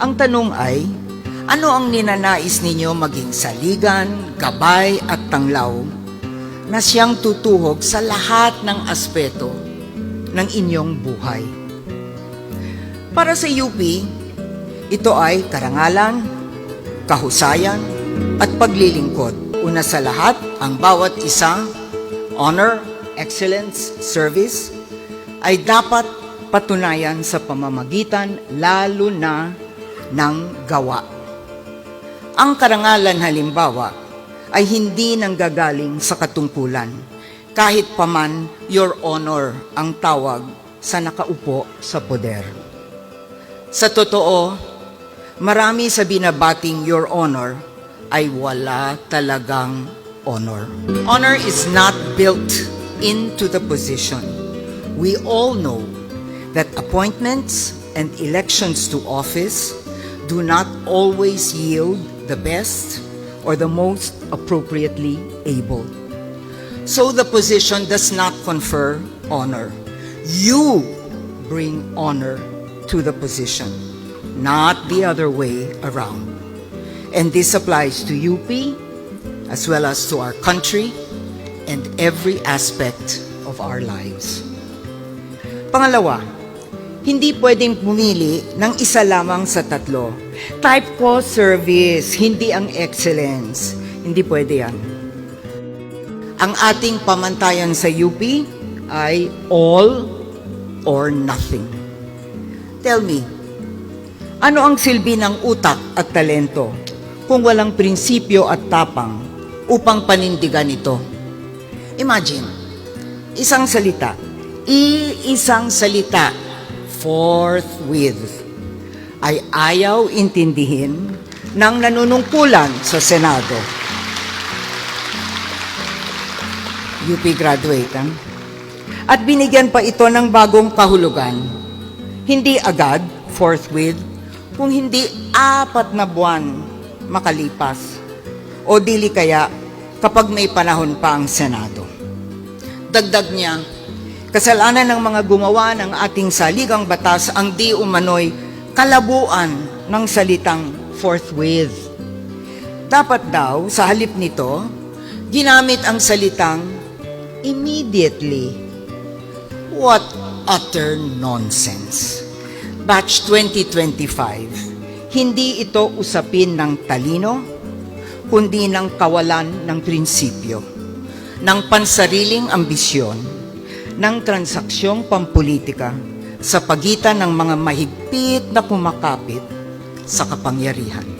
Ang tanong ay, ano ang ninanais ninyo maging saligan, gabay at tanglaw na siyang tutuhog sa lahat ng aspeto ng inyong buhay? Para sa UP, ito ay karangalan, kahusayan, at paglilingkod. Una sa lahat, ang bawat isa, honor, excellence, service, ay dapat patunayan sa pamamagitan lalo na ng gawa. Ang karangalan halimbawa ay hindi nanggagaling sa katungkulan. Kahit paman your honor ang tawag sa nakaupo sa poder. Sa totoo, marami sa binabating your honor ay wala talagang honor. Honor is not built into the position. We all know that appointments and elections to office do not always yield the best or the most appropriately able. So the position does not confer honor. You bring honor to the position, not the other way around. And this applies to UP as well as to our country and every aspect of our lives. Pangalawa, hindi pwedeng pumili ng isa lamang sa tatlo. Type ko service, hindi ang excellence. Hindi pwede yan. Ang ating pamantayan sa UP ay all or nothing. Tell me, ano ang silbi ng utak at talento kung walang prinsipyo at tapang upang panindigan ito? Imagine, isang salita, iisang salita, forthwith, ay ayaw intindihin ng nanunungkulan sa Senado. UP graduate, ah? At binigyan pa ito ng bagong kahulugan. Hindi agad, forthwith, kung hindi apat na buwan makalipas. O dili kaya kapag may panahon pa ang Senado. Dagdag niya, kasalanan ng mga gumawa ng ating saligang batas ang di umano'y kalabuan ng salitang forthwith. Dapat daw, sa halip nito, ginamit ang salitang immediately. What utter nonsense. Batch 2025, hindi ito usapin ng talino, kundi ng kawalan ng prinsipyo, ng pansariling ambisyon, ng transaksyong pampolitika sa pagitan ng mga mahigpit na kumakapit sa kapangyarihan.